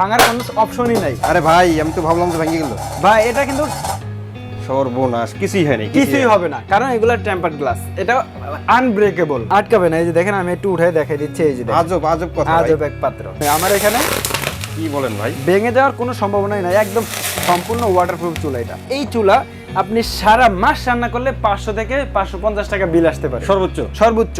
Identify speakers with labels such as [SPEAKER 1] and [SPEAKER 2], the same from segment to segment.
[SPEAKER 1] ভাঙার কোনো অপশনই নাই।
[SPEAKER 2] আরে ভাই আমি তো ভাবলাম তো ভেঙে গেল।
[SPEAKER 1] ভাই এটা কিন্তু
[SPEAKER 2] সর্বনাশ কিছুই হয়নি
[SPEAKER 1] কিছুই হবে না কারণ এগুলো টেম্পার্ড গ্লাস এটা আনব্রেকেবল আটকাবে না এই যে দেখেন আমি একটু উঠে দেখাই দিচ্ছি এই যে
[SPEAKER 2] আজব আজব কথা
[SPEAKER 1] আজব এক পাত্র। আমার এখানে
[SPEAKER 2] কি বলেন ভাই?
[SPEAKER 1] ভেঙে যাওয়ার কোনো সম্ভাবনাই নাই একদম সম্পূর্ণ ওয়াটারপ্রুফ চুলা এটা। এই চুলা আপনি সারা মাস রান্না করলে পাঁচশো থেকে পাঁচশো পঞ্চাশ টাকা বিল আসতে পারে।
[SPEAKER 2] সর্বোচ্চ।
[SPEAKER 1] সর্বোচ্চ।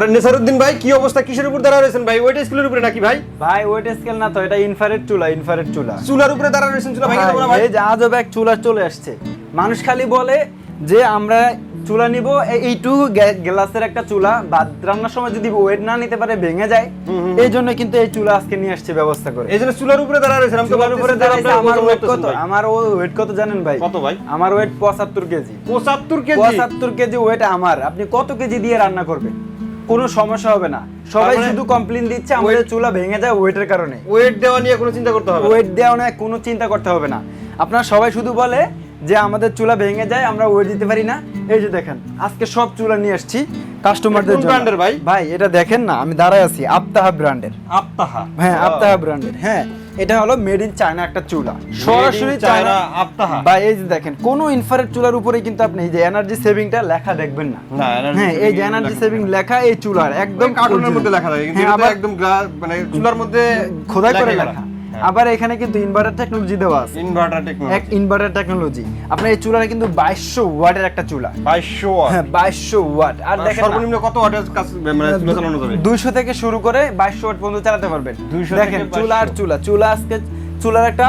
[SPEAKER 2] আরে নেসারউদ্দিন ভাই কি অবস্থা? কিসের উপর দাঁড়া রয়েছেন ভাই? ওয়েট স্কুলের উপরে নাকি ভাই?
[SPEAKER 1] ভাই ওয়েট স্কেল না তো এটা ইনফারেট চুলা ইনফারেট চুলা।
[SPEAKER 2] চুলার উপরে দাঁড়া রয়েছেন চুলা ভেঙে যাব না ভাই
[SPEAKER 1] এই যে আজব এক চুলা চলে আসছে। মানুষ খালি বলে যে আমরা চুলা নিব এইটু গ্লাসের একটা চুলা ভাত রান্নার সময় যদি ওয়েট না নিতে পারে ভেঙে যায়। এই জন্য কিন্তু এই চুলা আজকে নিয়ে আসছে ব্যবস্থা করে।
[SPEAKER 2] এই জন্য চুলার উপরে দাঁড়া তো
[SPEAKER 1] চুলার উপরে দাঁড়াইছে আমার ওয়েট কত। আমার ওয়েট কত জানেন ভাই?
[SPEAKER 2] কত ভাই?
[SPEAKER 1] আমার ওয়েট পঁচাত্তর কেজি।
[SPEAKER 2] 75 কেজি?
[SPEAKER 1] পঁচাত্তর কেজি ওয়েট আমার। আপনি কত কেজি দিয়ে রান্না করবেন? কোনো সমস্যা হবে না। সবাই শুধু কমপ্লেন দিচ্ছে আমাদের চুলা ভেঙে যায় ওয়েটের কারণে।
[SPEAKER 2] ওয়েট দেওয়া নিয়ে কোনো চিন্তা করতে হবে
[SPEAKER 1] ওয়েট দেওয়া নিয়ে কোনো চিন্তা করতে হবে না। আপনার সবাই শুধু বলে যে আমাদের চুলা ভেঙে যায় আমরা ওয়েট দিতে পারি না। এই যে দেখেন আজকে সব চুলা নিয়ে আসছি কাস্টমারদের জন্য।
[SPEAKER 2] ব্র্যান্ডের ভাই?
[SPEAKER 1] ভাই এটা দেখেন না আমি দাঁড়ায় আছি আপ্তাহা ব্র্যান্ডের
[SPEAKER 2] আপ্তাহা
[SPEAKER 1] হ্যাঁ আপ্তাহা ব্র্যান্ডের হ্যাঁ। এটা হলো মেড ইন চায়না একটা চুলা। সরাসরি
[SPEAKER 2] চায়না আপ্তাহা।
[SPEAKER 1] ভাই এই যে দেখেন কোন ইনফ্রারেড চুলার উপরে কিন্তু আপনি এই যে এনার্জি সেভিংটা লেখা দেখবেন না। হ্যাঁ এই যে এনার্জি সেভিং লেখা এই চুলার একদম
[SPEAKER 2] কার্টুনের মধ্যে লেখা থাকে কিন্তু
[SPEAKER 1] হ্যাঁ,
[SPEAKER 2] এটা একদম মানে চুলার মধ্যে
[SPEAKER 1] খোদাই করে লেখা। আবার এখানে কিন্তু ইনভার্টার টেকনোলজি দেওয়া আছে।
[SPEAKER 2] ইনভার্টার টেকনোলজি এক
[SPEAKER 1] ইনভার্টার টেকনোলজি আপনার এই চুলাটা কিন্তু 2200 ওয়াটের একটা চুলা।
[SPEAKER 2] 2200 ওয়াট।
[SPEAKER 1] হ্যাঁ 2200 ওয়াট। আর দেখেন
[SPEAKER 2] সর্বনিম্ন কত ওয়াটের কাজ মানে চুলা চালানো যাবে?
[SPEAKER 1] দুইশো থেকে শুরু করে 2200 ওয়াট পর্যন্ত চালাতে পারবেন।
[SPEAKER 2] 200
[SPEAKER 1] দেখেন চুলা আর চুলা। চুলা আজকে চুলার একটা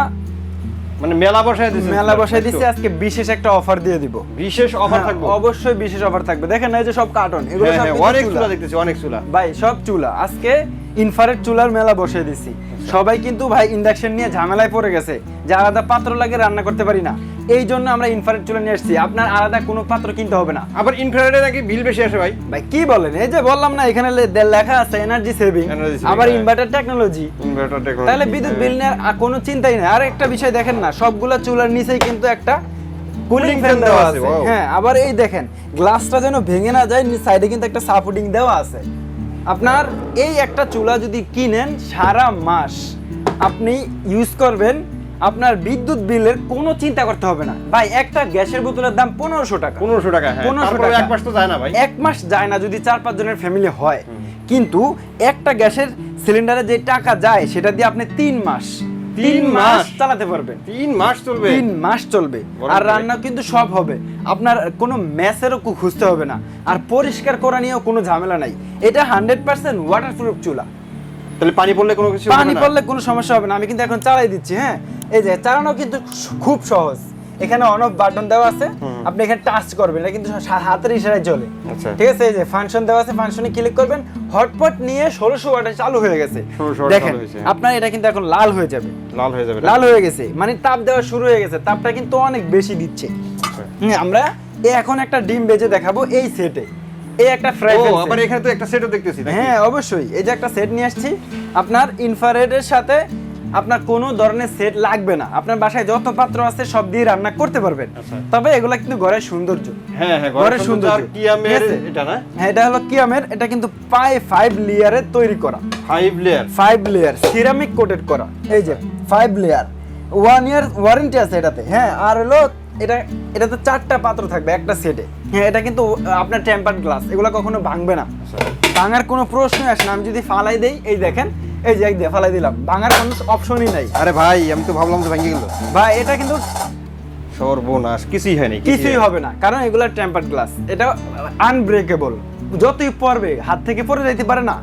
[SPEAKER 2] মানে মেলা বসায় দিছে।
[SPEAKER 1] মেলা বসায় আজকে বিশেষ একটা অফার দিয়ে দিব।
[SPEAKER 2] বিশেষ অফার
[SPEAKER 1] হ্যাঁ,
[SPEAKER 2] থাকবে?
[SPEAKER 1] অবশ্যই বিশেষ অফার থাকবে। দেখেন এই যে সব কার্টন এগুলো
[SPEAKER 2] হ্যাঁ,
[SPEAKER 1] সব
[SPEAKER 2] হ্যাঁ, অনেক
[SPEAKER 1] চুলা।
[SPEAKER 2] চুলা দেখতেছি অনেক চুলা।
[SPEAKER 1] ভাই সব চুলা। আজকে ইনফ্রারেড চুলার মেলা বসিয়ে দিছি। সবাই কিন্তু ভাই ইন্ডাকশন নিয়ে ঝামেলায় পড়ে গেছে। যে আলাদা পাত্র লাগে রান্না করতে পারি না। এই জন্য আমরা ইনফ্রারেড চুলা নিয়ে আসছি। আপনার আলাদা কোনো পাত্র কিনতে হবে না।
[SPEAKER 2] আবার ইনফ্রারেডে নাকি বিল বেশি আসে ভাই।
[SPEAKER 1] ভাই কি বলেন? এই যে বললাম না এখানে লেখা আছে এনার্জি সেভিং আবার
[SPEAKER 2] হ্যাঁ।
[SPEAKER 1] ইনভার্টার টেকনোলজি
[SPEAKER 2] ইনভার্টার টেকনোলজি
[SPEAKER 1] তাহলে বিদ্যুৎ বিল নেওয়ার আর কোনো চিন্তাই নেই। আর একটা বিষয় দেখেন না সবগুলা চুলার নিচেই কিন্তু একটা কুলিং ফ্যান দেওয়া আছে। হ্যাঁ আবার এই দেখেন গ্লাসটা যেন ভেঙে না যায় সাইডে কিন্তু একটা সাপোর্টিং দেওয়া আছে। আপনার এই একটা চুলা যদি কিনেন সারা মাস আপনি ইউজ করবেন আপনার বিদ্যুৎ বিলের কোনো চিন্তা করতে হবে না। ভাই একটা গ্যাসের বোতলের দাম পনেরোশো টাকা।
[SPEAKER 2] 1500 টাকা হ্যাঁ।
[SPEAKER 1] 1500
[SPEAKER 2] তারপরে
[SPEAKER 1] টাকা।
[SPEAKER 2] এক মাস তো যায় না ভাই।
[SPEAKER 1] এক মাস যায় না যদি চার পাঁচ জনের ফ্যামিলি হয়। কিন্তু একটা গ্যাসের সিলিন্ডারে যে টাকা যায় সেটা দিয়ে আপনি তিন মাস
[SPEAKER 2] তিন
[SPEAKER 1] মাস? চালাতে পারবেন।
[SPEAKER 2] তিন মাস চলবে?
[SPEAKER 1] তিন মাস চলবে। আর। রান্না কিন্তু সব হবে। আপনার কোনো ম্যাসেরও কু- খুঁজতে হবে না। আর পরিষ্কার করা নিয়েও কোনো ঝামেলা নাই। এটা হান্ড্রেড পার্সেন্ট ওয়াটারপ্রুফ চুলা।
[SPEAKER 2] তাহলে পানি পড়লে কোনো কিছু
[SPEAKER 1] পানি পড়লে কোনো সমস্যা হবে না। আমি কিন্তু এখন চালাই দিচ্ছি হ্যাঁ? এই যে চালানো কিন্তু খুব সহজ। এখানে অন অফ বাটন দেওয়া আছে। আপনি এখানে টাচ করবেন এটা কিন্তু হাতের ইশারায় চলে।
[SPEAKER 2] আচ্ছা।
[SPEAKER 1] ঠিক আছে? এই যে ফাংশন দেওয়া আছে ফাংশনে ক্লিক করবেন। হটপট নিয়ে ষোলোশো ওয়াটে চালু হয়ে গেছে। দেখেন আপনার এটা কিন্তু এখন লাল হয়ে যাবে।
[SPEAKER 2] লাল হয়ে যাবে
[SPEAKER 1] লাল হয়ে গেছে। মানে তাপ দেওয়া শুরু হয়ে গেছে। তাপটা কিন্তু অনেক বেশি দিচ্ছে।
[SPEAKER 2] আচ্ছা।
[SPEAKER 1] আমরা এখন একটা ডিম বেজে দেখাবো এই সেটে এই একটা ফ্রাই
[SPEAKER 2] ও আবার এখানে তো একটা সেটও দেখতেছি
[SPEAKER 1] হ্যাঁ অবশ্যই। এই যে একটা সেট নিয়ে আসছি। আপনার ইনফ্রারেডের সাথে আপনার কোনো ধরনের সেট লাগবে না। আপনার বাসায় যত পাত্র আছে সব দিয়ে রান্না করতে পারবেন।
[SPEAKER 2] আচ্ছা।
[SPEAKER 1] তবে এগুলা কিন্তু ঘরের সৌন্দর্য।
[SPEAKER 2] হ্যাঁ হ্যাঁ
[SPEAKER 1] ঘরের সৌন্দর্য।
[SPEAKER 2] কিয়ামের এটা না?
[SPEAKER 1] হ্যাঁ এটা হলো কিয়ামের এটা কিন্তু পায়ে ফাইভ লেয়ারের তৈরি করা।
[SPEAKER 2] Five layer
[SPEAKER 1] five layer ceramic coated করা। এই যে five layer one year warranty আছে এটাতে। হ্যাঁ আর হলো এটা এটাতে চারটা পাত্র থাকবে একটা সেটে হ্যাঁ এটা কিন্তু আপনার টেম্পার্ড গ্লাস এগুলো কখনো ভাঙবে না। ভাঙার কোনো প্রশ্নই আসে না। আমি যদি ফালাই দেই এই দেখেন এই যে এক দিয়ে ফালাই দিলাম। ভাঙার কোনো অপশনই নাই।
[SPEAKER 2] আরে ভাই আমি তো ভাবলাম তো ভেঙে গেল।
[SPEAKER 1] ভাই এটা কিন্তু
[SPEAKER 2] সর্বনাশ কিছুই হয়নি
[SPEAKER 1] কিছুই হবে না কারণ এগুলো টেম্পার্ড গ্লাস এটা আনব্রেকেবল যতই পড়বে হাত থেকে পড়ে যাইতে পারে না।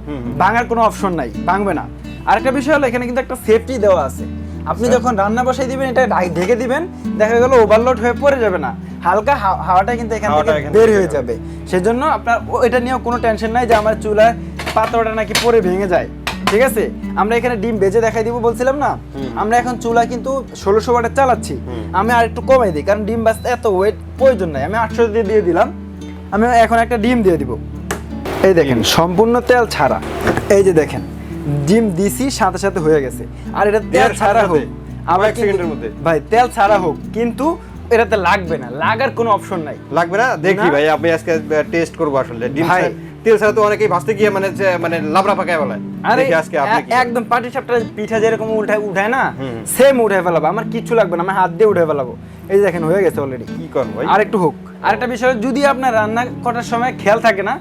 [SPEAKER 1] ভাঙার কোনো অপশন নাই ভাঙবে না। আরেকটা বিষয় হলো এখানে কিন্তু একটা সেফটি দেওয়া আছে। আপনি
[SPEAKER 2] আচ্ছা।
[SPEAKER 1] যখন রান্না বসাই দিবেন এটা ঢেকে দিবেন দেখা গেল ওভারলোড হয়ে পড়ে যাবে না। হালকা হাওয়া- হাওয়াটা কিন্তু এখান থেকে বের হয়ে যাবে। সেজন্য আপনার এটা নিয়েও কোনো টেনশন নাই যে আমার চুলার পাত্রটা নাকি পরে ভেঙে যায়। ঠিক আছে? আমরা এখানে ডিম বেজে দেখাই দিব বলছিলাম না? আমরা এখন চুলা কিন্তু ষোলোশো ওয়াটের চালাচ্ছি। আমি আর একটু কমাই দিই কারণ ডিম বাজতে এত ওয়েট প্রয়োজন নাই। আমি আটশো দিয়ে দিয়ে দিলাম। আমি এখন একটা ডিম দিয়ে দিব। এই দেখেন সম্পূর্ণ তেল ছাড়া। এই যে দেখেন ডিম দিছি সাথে সাথে হয়ে গেছে। আর এটা তেল ছাড়া হোক? আবার
[SPEAKER 2] সেকেন্ডের মধ্যে?
[SPEAKER 1] ভাই তেল ছাড়া হোক কিন্তু এটাতে লাগবে না। লাগার কোনো অপশন নাই।
[SPEAKER 2] লাগবে না? দেখি ভাই আমি আজকে টেস্ট করব আসলে। ডিম তেল ছাড়া তো অনেকেই ভাজতে গিয়ে মানে মানে লাবড়া পাকায় বলে
[SPEAKER 1] আরে
[SPEAKER 2] আজকে আপনি
[SPEAKER 1] একদম পাটি সাপটা পিঠা যেরকম উঠায় উঠায় না সেম উঠায় ফেলাবো। আমার কিচ্ছু লাগবে না আমি হাত দিয়ে উঠে ফেলাবো। এই দেখেন হয়ে গেছে অলরেডি
[SPEAKER 2] কি করেন ভাই?
[SPEAKER 1] আর একটু হোক। আরেকটা বিষয় যদি আপনার রান্না করার সময় খেয়াল থাকে না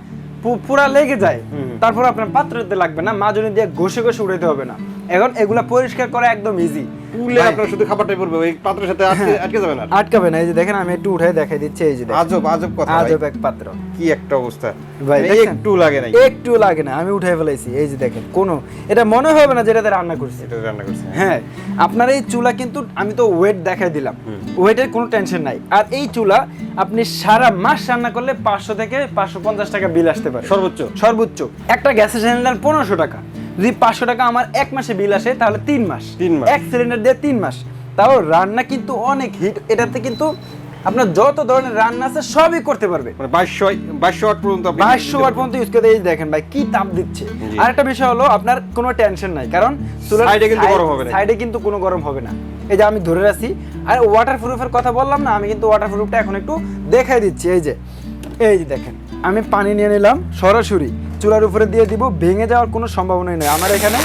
[SPEAKER 1] পুরা লেগে যায়। তারপর আপনার পাত্রতে লাগবে না মাজনি দিয়ে ঘষে ঘষে উঠাইতে হবে না। এখন এগুলা পরিষ্কার করা একদম ইজি
[SPEAKER 2] পুলে আপনার শুধু খাবারটাই পড়বে ওই পাত্রের সাথে আটকে আটকে যাবে না?
[SPEAKER 1] আটকাবে না এই যে দেখেন আমি একটু উঠাই দেখাই দিচ্ছি এই যে
[SPEAKER 2] আজব আজব কথা
[SPEAKER 1] আজব এক পাত্র।
[SPEAKER 2] কি একটা অবস্থা?
[SPEAKER 1] ভাই,
[SPEAKER 2] একটু লাগে নাই।
[SPEAKER 1] একটু লাগে না আমি উঠাই ফেলাইছি এই যে দেখেন কোনো এটা মনে হবে না যেটাতে রান্না করছি।
[SPEAKER 2] এটা রান্না করছে
[SPEAKER 1] হ্যাঁ। আপনার এই চুলা কিন্তু আমি তো ওয়েট দেখাই দিলাম ওয়েটের কোনো টেনশন নাই। আর এই চুলা আপনি সারা মাস রান্না করলে পাঁচশো থেকে পাঁচশো পঞ্চাশ টাকা বিল আসতে পারে।
[SPEAKER 2] সর্বোচ্চ।
[SPEAKER 1] সর্বোচ্চ। একটা গ্যাসের সিলিন্ডার পনেরোশো টাকা। যদি পাঁচশো টাকা আমার এক মাসে বিল আসে তাহলে তিন মাস।
[SPEAKER 2] তিন মাস।
[SPEAKER 1] এক সিলিন্ডার দিয়ে তিন মাস। তাও রান্না কিন্তু অনেক হিট এটাতে কিন্তু আপনার যত ধরনের রান্না আছে সবই করতে পারবে।
[SPEAKER 2] মানে ওয়াট পর্যন্ত
[SPEAKER 1] ওয়াট ইউজ করে এই দেখেন ভাই কি তাপ দিচ্ছে। আর একটা বিষয় হলো আপনার কোনো টেনশন নাই কারণ
[SPEAKER 2] Side এ কিন্তু গরম হবে না।
[SPEAKER 1] সাইডে কিন্তু কোনো গরম হবে না। এই যে আমি ধরে রাখছি আর ওয়াটার প্রুফের কথা বললাম না আমি কিন্তু ওয়াটার প্রুফটা এখন একটু দেখাই দিচ্ছি। এই যে এই যে দেখেন আমি পানি নিয়ে নিলাম সরাসরি। চুলার উপরে দিয়ে দিব ভেঙে যাওয়ার কোনো সম্ভাবনাই নাই। আমার এখানে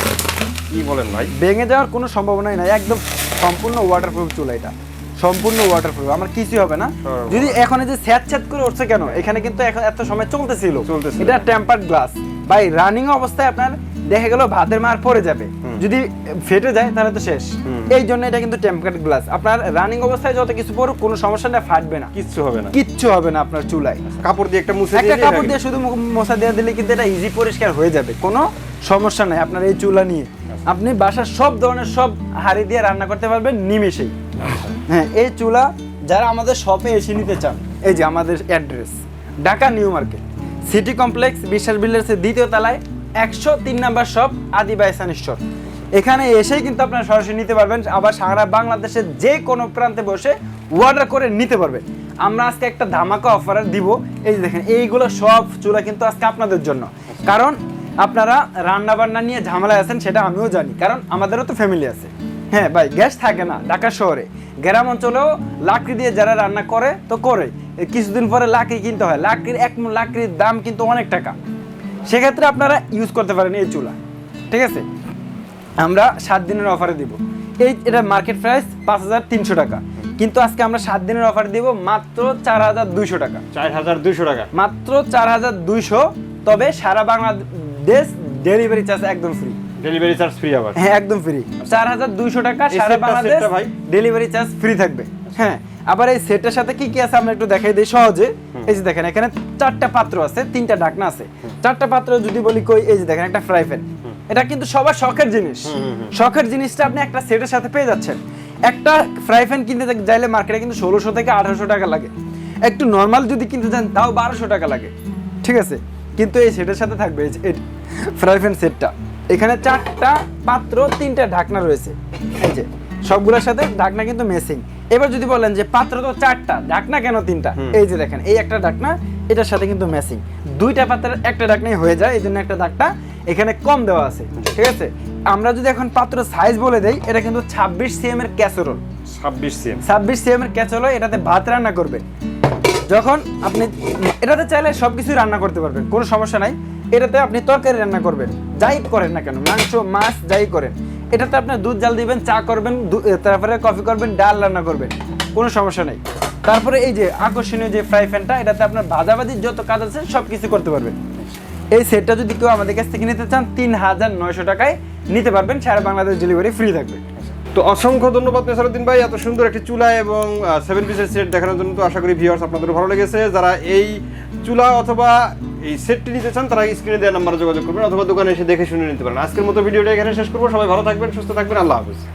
[SPEAKER 2] কি বলেন ভাই?
[SPEAKER 1] ভেঙে যাওয়ার কোনো সম্ভাবনাই নাই একদম সম্পূর্ণ ওয়াটারপ্রুফ চুলা এটা। সম্পূর্ণ ওয়াটারপ্রুফ আমার কিছুই হবে না। যদি এখন যে স্যাট স্যাট করে উঠছে কেন? এখানে কিন্তু এখন এত সময় চলতেছিল। এটা টেম্পার্ড গ্লাস ভাই রানিং অবস্থায় আপনার দেখা গেল ভাতের মার পড়ে যাবে। যদি ফেটে যায় তাহলে তো শেষ। এই জন্য এটা কিন্তু টেম্পার্ড গ্লাস আপনার রানিং অবস্থায় যত কিছু পড়ুক কোনো সমস্যা না ফাটবে না।
[SPEAKER 2] কিচ্ছু হবে না।
[SPEAKER 1] কিচ্ছু হবে না আপনার চুলায়।
[SPEAKER 2] কাপড় দিয়ে একটা মুছে
[SPEAKER 1] একটা কাপড় দিয়ে শুধু মো- মোছা দিয়ে দিলে কিন্তু এটা ইজি পরিষ্কার হয়ে যাবে। কোনো সমস্যা নাই, আপনার এই চুলা নিয়ে। আপনি বাসার সব ধরনের সব হাড়ি দিয়ে রান্না করতে পারবেন নিমেষেই। হ্যাঁ এই চুলা যারা আমাদের শপে এসে নিতে চান, এই যে আমাদের address Dhaka new market, city complex, Biswas বিল্ডার্সের দ্বিতীয় তলায়, একশো তিন নাম্বার শপ আদিবাই স্টোর এখানে এসেই কিন্তু আপনারা সরাসরি নিতে পারবেন, আবার সারা বাংলাদেশের যে কোনো প্রান্তে বসে অর্ডার করে নিতে পারবেন। আমরা আজকে একটা ধামাকা অফার দিব। এই যে দেখেন, এইগুলো সব চুলা কিন্তু আজকে আপনাদের জন্য। কারণ আপনারা রান্না বান্না নিয়ে ঝামেলায় আছেন সেটা আমিও জানি। কারণ আমাদেরও তো ফ্যামিলি আছে। হ্যাঁ ভাই গ্যাস থাকে না ঢাকা শহরে। গ্রাম অঞ্চলেও লাকড়ি দিয়ে যারা রান্না করে তো করে। কিছুদিন পরে লাকড়ি কিনতে হয়। লাকড়ির এক লাকড়ির দাম কিন্তু অনেক টাকা। সেক্ষেত্রে আপনারা ইউজ করতে পারেন এই চুলা। ঠিক আছে? আমরা সাত দিনের অফারে দিব। এই এটা মার্কেট প্রাইস পাঁচ হাজার তিনশো টাকা। কিন্তু আজকে আমরা সাত দিনের অফার দিব মাত্র চার হাজার দুইশো টাকা।
[SPEAKER 2] চার হাজার দুইশো টাকা।
[SPEAKER 1] মাত্র চার হাজার দুইশো তবে সারা বাংলাদেশ ডেলিভারি চার্জ একদম ফ্রি
[SPEAKER 2] ডেলিভারি চার্জ ফ্রি আবার।
[SPEAKER 1] হ্যাঁ একদম ফ্রি চার হাজার দুইশো টাকা সারা বাংলাদেশ ডেলিভারি চার্জ ফ্রি থাকবে। হ্যাঁ আবার এই সেটের সাথে কি কি আছে আমরা একটু দেখাই দিই সহজে। এই যে দেখেন এখানে চারটা পাত্র আছে তিনটা ঢাকনা আছে। চারটা পাত্র যদি বলি কই এই যে দেখেন একটা ফ্রাই প্যান এটা কিন্তু সবার শখের জিনিস। শখের জিনিসটা আপনি একটা সেটের সাথে পেয়ে যাচ্ছেন। একটা ফ্রাই প্যান কিনতে যাইলে মার্কেটে কিন্তু ষোলোশো থেকে আঠারোশো টাকা লাগে। একটু নর্মাল যদি কিনতে যান তাও বারোশো টাকা লাগে। ঠিক আছে? কিন্তু এই সেটের সাথে থাকবে এই ফ্রাই প্যান সেটটা। এখানে চারটা পাত্র তিনটা ঢাকনা রয়েছে। এই যে সবগুলোর সাথে ঢাকনা কিন্তু মেসিং এবার যদি বলেন যে পাত্র তো চারটা ঢাকনা কেন তিনটা? এই যে দেখেন এই একটা ঢাকনা এটার সাথে কিন্তু মেসিং দুইটা পাত্রের একটা ঢাকনাই হয়ে যায় এই জন্য একটা ঢাকনা এখানে কম দেওয়া আছে ঠিক আছে? আমরা যদি এখন পাত্র সাইজ বলে দেই এটা কিন্তু ছাব্বিশ সিএম এর ক্যাসেরোল
[SPEAKER 2] ছাব্বিশ সিএম
[SPEAKER 1] ছাব্বিশ সিএম এর ক্যাসেরোল এটাতে ভাত রান্না করবে। যখন আপনি এটাতে চাইলে সব কিছুই রান্না করতে পারবেন, কোনো সমস্যা নাই। এটাতে আপনি তরকারি রান্না করবেন, যাই করেন না কেন, মাংস, মাছ, যাই করেন। এটাতে আপনার দুধ, জাল দিবেন, চা করবেন তারপরে কফি করবেন, ডাল রান্না করবেন, কোনো সমস্যা নেই। তারপরে এই যে আকর্ষণীয় যে ফ্রাই প্যানটা এটাতে আপনার ভাজাভাজির যত কাজ আছে সব কিছু করতে পারবেন। এই সেটটা যদি কেউ আমাদের কাছ থেকে নিতে চান, তিন হাজার নয়শো টাকায় নিতে পারবেন, সারা বাংলাদেশ ডেলিভারি ফ্রি থাকবে।
[SPEAKER 2] তো অসংখ্য ধন্যবাদ নেসারুদ্দিন ভাই, এত সুন্দর একটি চুলা এবং সেভেন পিসের সেট দেখানোর জন্য তো আশা করি ভিউয়ার্স আপনাদের ভালো লেগেছে। যারা এই চুলা অথবা এই সেটটি নিতে চান, তারা স্ক্রিনে দেওয়া নাম্বারে যোগাযোগ করবেন অথবা দোকানে এসে দেখে শুনে নিতে পারেন। আজকের মতো ভিডিওটা এখানে শেষ করব। সবাই ভালো থাকবেন, সুস্থ থাকবেন। আল্লাহ হাফিজ।